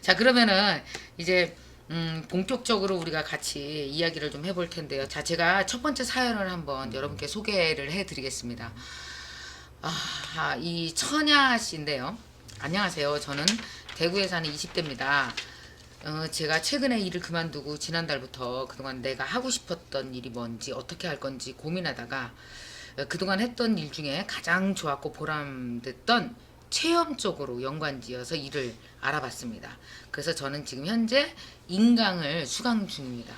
자 그러면은 이제 음, 본격적으로 우리가 같이 이야기를 좀 해볼 텐데요. 자 제가 첫 번째 사연을 한번 여러분께 소개를 해드리겠습니다. 아, 이 천야 씨인데요. 안녕하세요. 저는 대구에 사는 20대입니다. 어, 제가 최근에 일을 그만두고 지난달부터 그동안 내가 하고 싶었던 일이 뭔지 어떻게 할 건지 고민하다가 어, 그동안 했던 일 중에 가장 좋았고 보람됐던 체험 쪽으로 연관지어서 일을 알아봤습니다. 그래서 저는 지금 현재 인강을 수강 중입니다.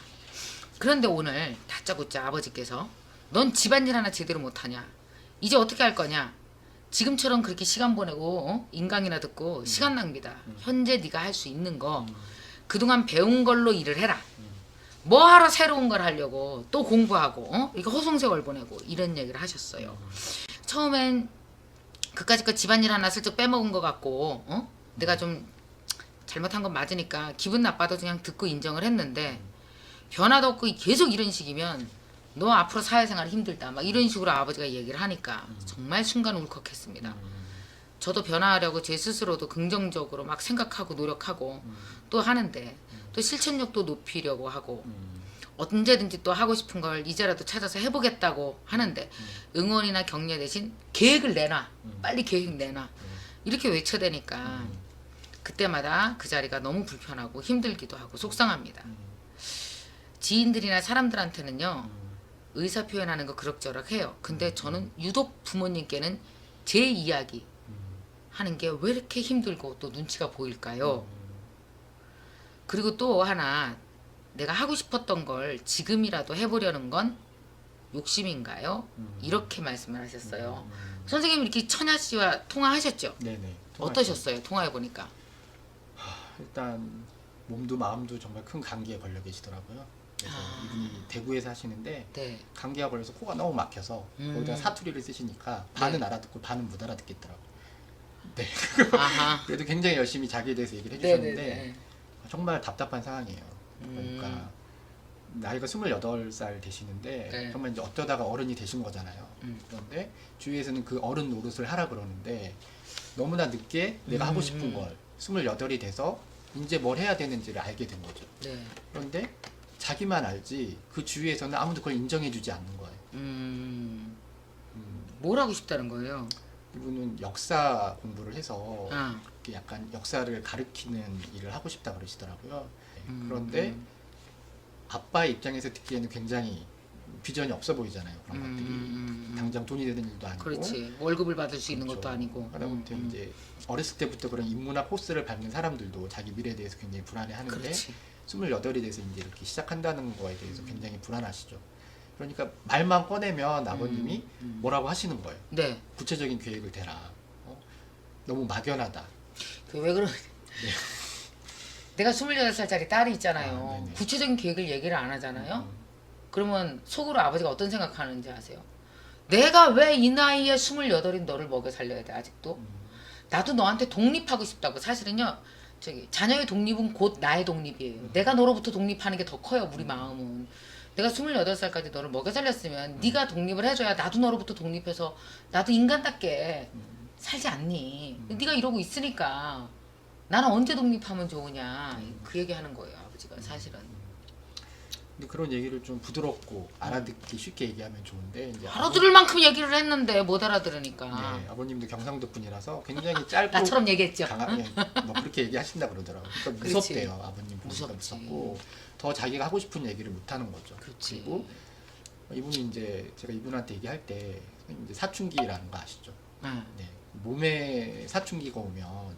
그런데 오늘 다짜고짜 아버지께서 넌 집안일 하나 제대로 못하냐? 이제 어떻게 할 거냐? 지금처럼 그렇게 시간 보내고 어? 인강이나 듣고 시간 낭비다. 현재 네가 할 수 있는 거 그동안 배운 걸로 일을 해라. 뭐 하러 새로운 걸 하려고 또 공부하고 어? 이거 허송세월 보내고 이런 얘기를 하셨어요. 처음엔 그까짓 거 집안일 하나 슬쩍 빼먹은 것 같고 어? 내가 좀 잘못한 건 맞으니까 기분 나빠도 그냥 듣고 인정을 했는데 변화도 없고 계속 이런 식이면 너 앞으로 사회생활 힘들다 막 이런 식으로 아버지가 얘기를 하니까 정말 순간 울컥했습니다. 저도 변화하려고 제 스스로도 긍정적으로 막 생각하고 노력하고 또 하는데 또 실천력도 높이려고 하고 언제든지 또 하고 싶은 걸 이제라도 찾아서 해보겠다고 하는데 응원이나 격려 대신 계획을 내놔. 빨리 계획 내놔. 이렇게 외쳐대니까 그때마다 그 자리가 너무 불편하고 힘들기도 하고 속상합니다. 지인들이나 사람들한테는요 의사 표현하는 거 그럭저럭 해요. 근데 저는 유독 부모님께는 제 이야기 하는 게 왜 이렇게 힘들고 또 눈치가 보일까요? 그리고 또 하나 내가 하고 싶었던 걸 지금이라도 해보려는 건 욕심인가요? 이렇게 말씀을 하셨어요. 선생님 이렇게 천야 씨와 통화하셨죠? 네네. 어떠셨어요? 통화해 보니까. 일단 몸도 마음도 정말 큰 감기에 걸려 계시더라고요. 그래서 아. 이분이 대구에 사시는데 네. 감기가 걸려서 코가 너무 막혀서 음. 거기다 사투리를 쓰시니까 반은 알아듣고 반은 못 알아듣겠더라고요. 네. 그래도 굉장히 열심히 자기에 대해서 얘기를 해주셨는데 네네네. 정말 답답한 상황이에요. 그러니까 음. 나이가 28살 되시는데 네. 정말 이제 어쩌다가 어른이 되신 거잖아요. 음. 그런데 주위에서는 그 어른 노릇을 하라 그러는데 너무나 늦게 내가 하고 싶은 음. 걸 28이 돼서 이제 뭘 해야 되는지를 알게 된 거죠. 네. 그런데 자기만 알지 그 주위에서는 아무도 그걸 인정해주지 않는 거예요. 음. 음, 뭘 하고 싶다는 거예요? 이분은 역사 공부를 해서 아. 이렇게 약간 역사를 가르치는 일을 하고 싶다 그러시더라고요. 네, 음. 그런데 아빠의 입장에서 듣기에는 굉장히 비전이 없어 보이잖아요. 그런 음, 것들이 음, 음. 당장 돈이 되는 일도 아니고 그렇지. 월급을 받을 수 있는 그렇죠. 것도 아니고. 하다못해 음, 음. 이제 어렸을 때부터 그런 인문학 코스를 밟는 사람들도 자기 미래에 대해서 굉장히 불안해하는데 그렇지. 28이 돼서 이제 이렇게 시작한다는 거에 대해서 굉장히 불안하시죠. 그러니까 말만 꺼내면 아버님이 음, 음. 뭐라고 하시는 거예요. 네. 구체적인 계획을 대라. 어? 너무 막연하다. 그 왜 그러? 내가 26살짜리 딸이 있잖아요. 아. 구체적인 계획을 얘기를 안 하잖아요. 음, 그러면 속으로 아버지가 어떤 생각하는지 아세요? 내가 왜 이 나이에 28인 너를 먹여 살려야 돼 아직도? 음, 나도 너한테 독립하고 싶다고 사실은요. 저기 자녀의 독립은 곧 나의 독립이에요. 내가 너로부터 독립하는 게 더 커요. 우리 마음은. 내가 28살까지 너를 먹여 살렸으면 네가 독립을 해줘야 나도 너로부터 독립해서 나도 인간답게 살지 않니? 네가 이러고 있으니까 나는 언제 독립하면 좋으냐 그 얘기하는 거예요 아버지가 사실은 근데 그런 얘기를 좀 부드럽고 알아듣기 쉽게 얘기하면 좋은데 이제 알아들을 만큼 얘기를 했는데 못 알아들으니까 아버, 네, 아버님도 경상도 분이라서 굉장히 짧고 나처럼 얘기했죠. 강하게 뭐 그렇게 얘기하신다 그러더라고요. 그러니까 그렇지. 무섭대요 아버님 보니까 무섭지. 무섭고 더 자기가 하고 싶은 얘기를 못 하는 거죠. 그렇지. 그리고 이분이 이제 제가 이분한테 얘기할 때 이제 사춘기라는 거 아시죠? 응. 네. 몸에 사춘기가 오면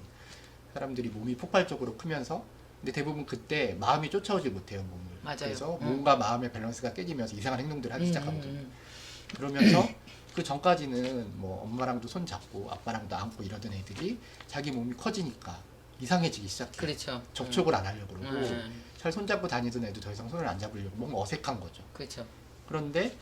사람들이 몸이 폭발적으로 크면서 근데 대부분 그때 마음이 쫓아오지 못해요 몸을. 맞아요. 그래서 응. 몸과 마음의 밸런스가 깨지면서 이상한 행동들을 하기 음, 시작하거든요. 음, 그러면서 그 전까지는 뭐 엄마랑도 손 잡고 아빠랑도 안고 이러던 애들이 자기 몸이 커지니까 이상해지기 시작해요. 그렇죠. 접촉을 안 하려고 그러고 음, 잘 손잡고 다니던 애도 더 이상 손을 안 잡으려고 뭔가 어색한 거죠. 그렇죠. 그런데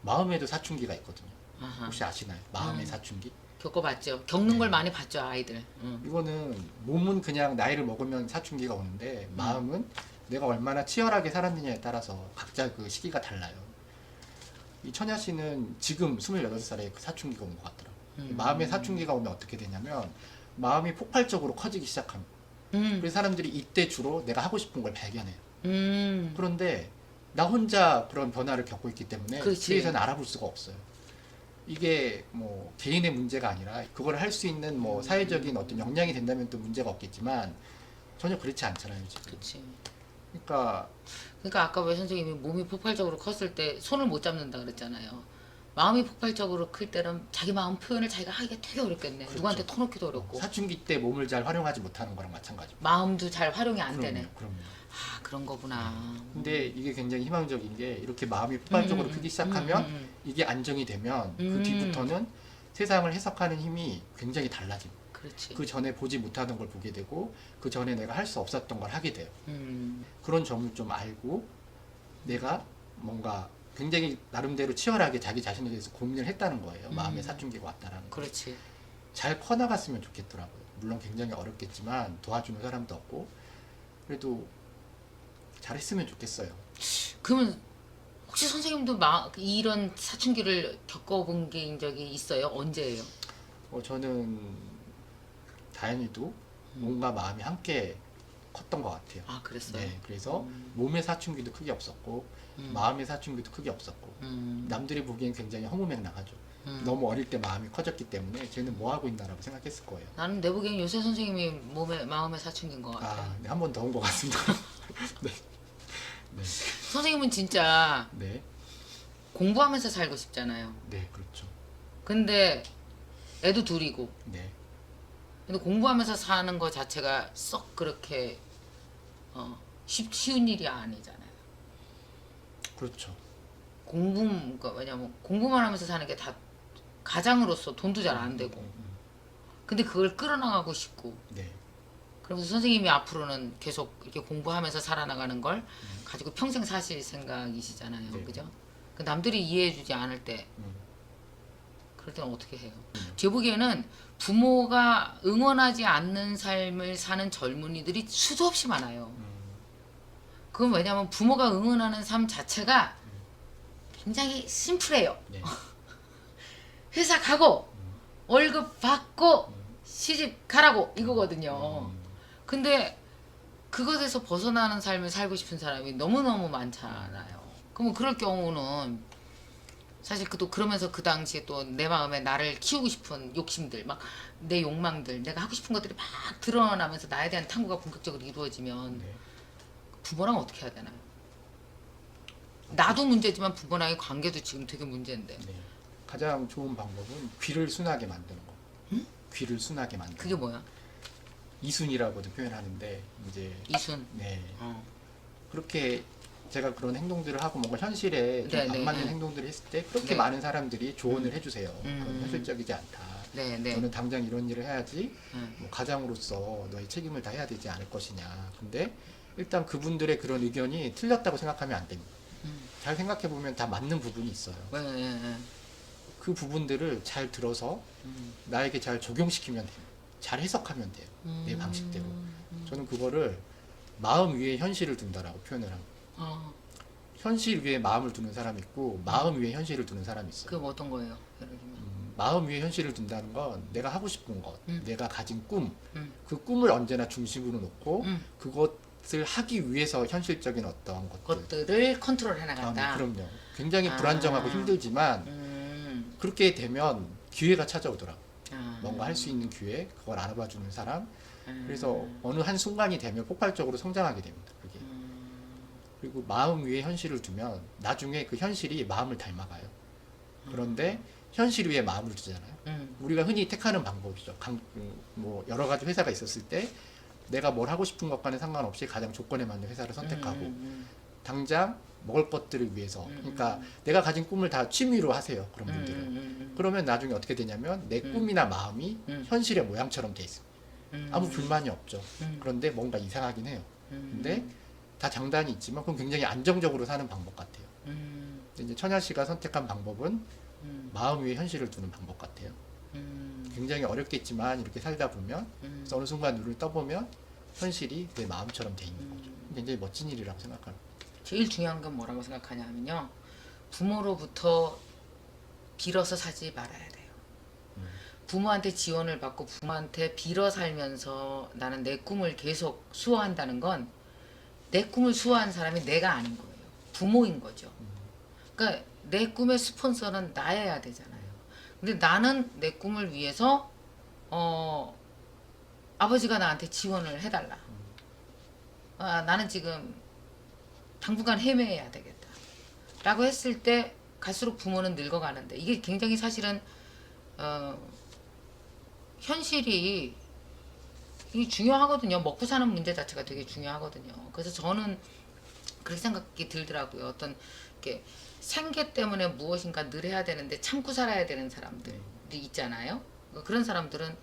마음에도 사춘기가 있거든요. 아하. 혹시 아시나요? 마음의 음. 사춘기? 겪어봤죠. 겪는 걸 네. 많이 봤죠 아이들. 응. 이거는 몸은 그냥 나이를 먹으면 사춘기가 오는데 마음은 내가 얼마나 치열하게 살았느냐에 따라서 각자 그 시기가 달라요. 이 천야 씨는 지금 28살에 그 사춘기가 온 것 같더라고요. 이 음. 마음의 사춘기가 오면 어떻게 되냐면 마음이 폭발적으로 커지기 시작합니다. 음. 그래서 사람들이 이때 주로 내가 하고 싶은 걸 발견해요. 음. 그런데 나 혼자 그런 변화를 겪고 있기 때문에 그렇지. 주위에서는 알아볼 수가 없어요. 이게 뭐 개인의 문제가 아니라 그걸 할 수 있는 뭐 음. 사회적인 어떤 역량이 된다면 또 문제가 없겠지만 전혀 그렇지 않잖아요 지금. 그렇지. 그러니까 그러니까 아까 왜 선생님이 몸이 폭발적으로 컸을 때 손을 못 잡는다 그랬잖아요. 마음이 폭발적으로 클 때는 자기 마음 표현을 자기가 하기가 되게 어렵겠네. 그렇죠. 누구한테 터놓기도 어렵고 사춘기 때 몸을 잘 활용하지 못하는 거랑 마찬가지고. 마음도 잘 활용이 안 되네. 그럼요, 그럼요. 아 그런 거구나. 근데 이게 굉장히 희망적인 게 이렇게 마음이 폭발적으로 음, 크기 음, 시작하면 음, 음, 이게 안정이 되면 음. 그 뒤부터는 세상을 해석하는 힘이 굉장히 달라집니다. 그렇지. 그 전에 보지 못하던 걸 보게 되고 그 전에 내가 할 수 없었던 걸 하게 돼요. 음. 그런 점을 좀 알고 내가 뭔가 굉장히 나름대로 치열하게 자기 자신에 대해서 고민을 했다는 거예요. 음. 마음의 사춘기가 왔다라는 거. 그렇지. 잘 커나갔으면 좋겠더라고요. 물론 굉장히 어렵겠지만 도와주는 사람도 없고 그래도 잘했으면 좋겠어요. 그러면 혹시 선생님도 마, 이런 사춘기를 겪어본 게 적이 있어요? 언제예요? 어, 저는 다행히도 몸과 마음이 함께 컸던 것 같아요. 아 그랬어요. 네, 그래서 음. 몸의 사춘기도 크게 없었고 음. 마음의 사춘기도 크게 없었고 음. 남들이 보기엔 굉장히 허무맹랑하죠. 음. 너무 어릴 때 마음이 커졌기 때문에 쟤는 뭐 하고 있나라고 생각했을 거예요. 나는 내 보기엔 요새 선생님이 몸에 마음의 사춘기인 것 같아. 아, 네, 한번 더 온 것 같습니다. 네, 네, 선생님은 진짜 네, 공부하면서 살고 싶잖아요. 네, 그렇죠. 근데 애도 둘이고 네, 근데 공부하면서 사는 거 자체가 썩 그렇게 어, 쉽, 쉬운 일이 아니잖아요. 그렇죠. 공부 그러니까 왜냐면 공부만 하면서 사는 게 다 가장으로서 돈도 잘 안 되고 음, 음, 근데 그걸 끌어나가고 싶고 네, 그러면서 선생님이 앞으로는 계속 이렇게 공부하면서 살아나가는 걸 가지고 평생 사실 생각이시잖아요. 네. 그죠? 그 남들이 이해해주지 않을 때 음, 그럴 때는 어떻게 해요? 음. 제 보기에는 부모가 응원하지 않는 삶을 사는 젊은이들이 수도 없이 많아요. 음, 그건 왜냐면 부모가 응원하는 삶 자체가 굉장히 심플해요. 네, 회사 가고 월급 받고 음, 시집 가라고 이거거든요. 음, 근데 그것에서 벗어나는 삶을 살고 싶은 사람이 너무너무 많잖아요. 그러면 그럴 경우는 사실 그 또 그러면서 그 당시에 또 내 마음에 나를 키우고 싶은 욕심들 막 내 욕망들 내가 하고 싶은 것들이 막 드러나면서 나에 대한 탐구가 본격적으로 이루어지면 네. 부모랑 어떻게 해야 되나요? 나도 문제지만 부모랑의 관계도 지금 되게 문제인데 네. 가장 좋은 방법은 귀를 순하게 만드는 거. 귀를 순하게 만드는 그게 거. 뭐야? 이순이라고도 표현하는데 이제 이순 네 어. 그렇게 제가 그런 행동들을 하고 뭔가 현실에 좀 네, 안 네, 맞는 네. 행동들을 했을 때 그렇게 네. 많은 사람들이 조언을 해주세요. 음. 그건 현실적이지 않다. 네, 네. 너는 당장 이런 일을 해야지 음. 뭐 가장으로서 너의 책임을 다해야 되지 않을 것이냐. 근데 일단 그분들의 그런 의견이 틀렸다고 생각하면 안 됩니다. 음. 잘 생각해 보면 다 맞는 부분이 있어요. 네, 네, 네. 그 부분들을 잘 들어서 음. 나에게 잘 적용시키면 돼요. 잘 해석하면 돼요. 내 방식대로. 저는 그거를 마음 위에 현실을 둔다라고 표현을 합니다. 어, 현실 위에 마음을 두는 사람이 있고 마음 위에 현실을 두는 사람이 있어요. 뭐 어떤 거예요? 예를 들면. 음, 마음 위에 현실을 둔다는 건 내가 하고 싶은 것, 음. 내가 가진 꿈, 음. 그 꿈을 언제나 중심으로 놓고 음. 그것을 하기 위해서 현실적인 어떤 것들. 것들을 컨트롤해 아, 나간다. 네, 그럼요. 굉장히 아. 불안정하고 힘들지만 음. 그렇게 되면 기회가 찾아오더라고. 아. 뭔가 할 수 있는 기회, 그걸 알아봐 주는 사람. 음. 그래서 어느 한 순간이 되면 폭발적으로 성장하게 됩니다. 그게. 음. 그리고 마음 위에 현실을 두면 나중에 그 현실이 마음을 닮아가요. 그런데 현실 위에 마음을 두잖아요. 음. 우리가 흔히 택하는 방법이죠. 강, 음, 뭐 여러 가지 회사가 있었을 때 내가 뭘 하고 싶은 것과는 상관없이 가장 조건에 맞는 회사를 선택하고 음. 당장 먹을 것들을 위해서 음, 그러니까 내가 가진 꿈을 다 취미로 하세요. 그런 음. 분들은. 음. 그러면 나중에 어떻게 되냐면 내 음. 꿈이나 마음이 음. 현실의 모양처럼 돼 있습니다. 음. 아무 불만이 없죠. 음. 그런데 뭔가 이상하긴 해요. 음. 근데 다 장단이 있지만 그건 굉장히 안정적으로 사는 방법 같아요. 음. 근데 이제 천야 씨가 선택한 방법은 음. 마음 위에 현실을 두는 방법 같아요. 음. 굉장히 어렵겠지만 이렇게 살다 보면 어느 순간 눈을 떠보면 현실이 내 마음처럼 돼 있는 거죠. 음. 굉장히 멋진 일이라고 생각합니다. 제일 중요한 건 뭐라고 생각하냐 하면요. 부모로부터 빌어서 사지 말아야 돼요. 음. 부모한테 지원을 받고 부모한테 빌어 살면서 나는 내 꿈을 계속 수호한다는 건 내 꿈을 수호한 사람이 내가 아닌 거예요. 부모인 거죠. 그러니까 내 꿈의 스폰서는 나여야 되잖아요. 근데 나는 내 꿈을 위해서 어 아버지가 나한테 지원을 해달라. 아, 나는 지금 당분간 헤매야 되겠다. 라고 했을 때 갈수록 부모는 늙어가는데 이게 굉장히 사실은 어, 현실이 이 중요하거든요. 먹고 사는 문제 자체가 되게 중요하거든요. 그래서 저는 그렇게 생각이 들더라고요. 어떤 이렇게 생계 때문에 무엇인가 늘 해야 되는데 참고 살아야 되는 사람들이 있잖아요. 그런 사람들은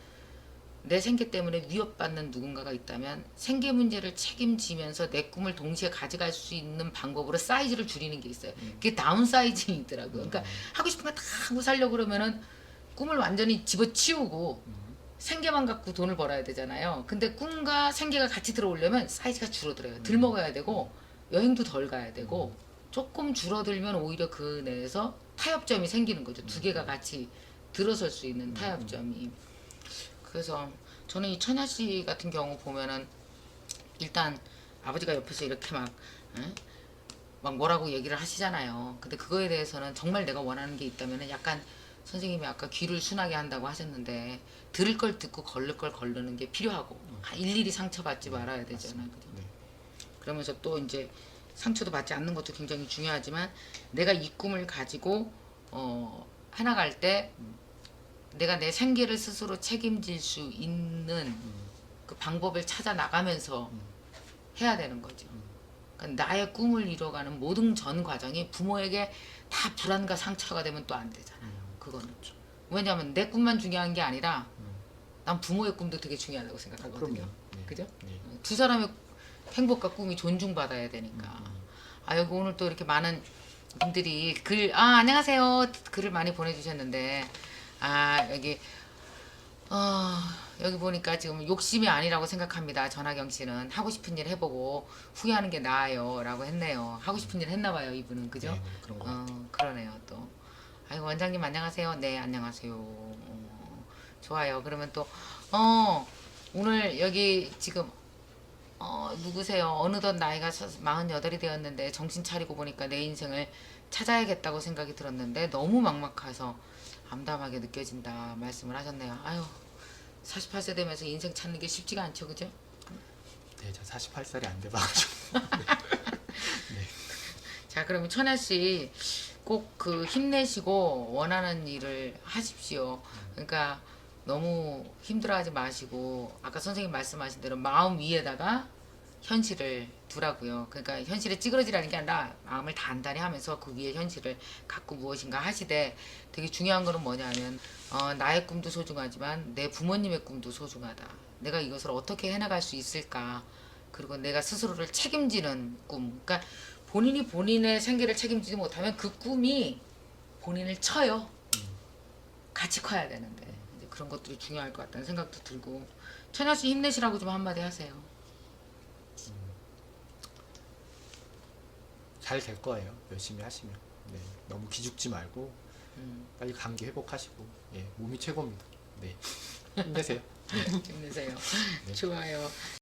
내 생계 때문에 위협받는 누군가가 있다면 생계 문제를 책임지면서 내 꿈을 동시에 가져갈 수 있는 방법으로 사이즈를 줄이는 게 있어요. 그게 다운 사이징이더라고요. 그러니까 하고 싶은 거 다 하고 살려고 그러면은 꿈을 완전히 집어치우고 생계만 갖고 돈을 벌어야 되잖아요. 근데 꿈과 생계가 같이 들어오려면 사이즈가 줄어들어요. 덜 먹어야 되고 여행도 덜 가야 되고 조금 줄어들면 오히려 그 내에서 타협점이 생기는 거죠. 두 개가 같이 들어설 수 있는 타협점이. 그래서 저는 이 천야 씨 같은 경우 보면은 일단 아버지가 옆에서 이렇게 막, 응? 막 뭐라고 얘기를 하시잖아요. 근데 그거에 대해서는 정말 내가 원하는 게 있다면은 약간 선생님이 아까 귀를 순하게 한다고 하셨는데 들을 걸 듣고 걸를 걸 걸르는 게 필요하고 아, 일일이 상처받지 말아야 되잖아요. 그죠? 네. 그러면서 또 이제 상처도 받지 않는 것도 굉장히 중요하지만 내가 이 꿈을 가지고 어 해나갈 때 내가 내 생계를 스스로 책임질 수 있는 그 방법을 찾아 나가면서 해야 되는 거죠. 그러니까 나의 꿈을 이뤄가는 모든 전 과정이 부모에게 다 불안과 상처가 되면 또 안 되잖아요. 그거는 왜냐하면 내 꿈만 중요한 게 아니라 난 부모의 꿈도 되게 중요하다고 생각하거든요. 그럼요. 네. 그죠? 네. 두 사람의 행복과 꿈이 존중받아야 되니까. 아 여기 오늘 또 이렇게 많은 분들이 글 아 안녕하세요 글을 많이 보내주셨는데 아 여기 어 여기 보니까 지금 욕심이 아니라고 생각합니다 전하경 씨는. 하고 싶은 일 해보고 후회하는 게 나아요라고 했네요. 하고 싶은 일 했나봐요 이분은. 그죠? 네, 네, 그런 거어 그러네요 또. 아이고 원장님 안녕하세요. 네 안녕하세요. 어, 좋아요. 그러면 또 어 오늘 여기 지금 어, 누구세요? 어느덧 나이가 48이 되었는데 정신 차리고 보니까 내 인생을 찾아야겠다고 생각이 들었는데 너무 막막해서 암담하게 느껴진다 말씀을 하셨네요. 아유 48세 되면서 인생 찾는 게 쉽지가 않죠, 그죠? 네, 저 48살이 안 돼봐가지고. 자, 그러면 천하 씨 꼭 그 힘내시고 원하는 일을 하십시오. 그러니까 너무 힘들어하지 마시고 아까 선생님 말씀하신 대로 마음 위에다가 현실을 두라고요. 그러니까 현실에 찌그러지라는 게 아니라 마음을 단단히 하면서 그 위에 현실을 갖고 무엇인가 하시되 되게 중요한 거는 뭐냐면 어, 나의 꿈도 소중하지만 내 부모님의 꿈도 소중하다. 내가 이것을 어떻게 해나갈 수 있을까? 그리고 내가 스스로를 책임지는 꿈. 그러니까 본인이 본인의 생계를 책임지지 못하면 그 꿈이 본인을 쳐요. 같이 커야 되는데 그런 것들이 중요할 것 같다는 생각도 들고 천야 씨 힘내시라고 좀 한마디 하세요. 잘 될 거예요. 열심히 하시면. 네, 너무 기죽지 말고 음, 빨리 감기 회복하시고. 예, 몸이 최고입니다. 네, 힘내세요. 힘내세요. 네. 좋아요.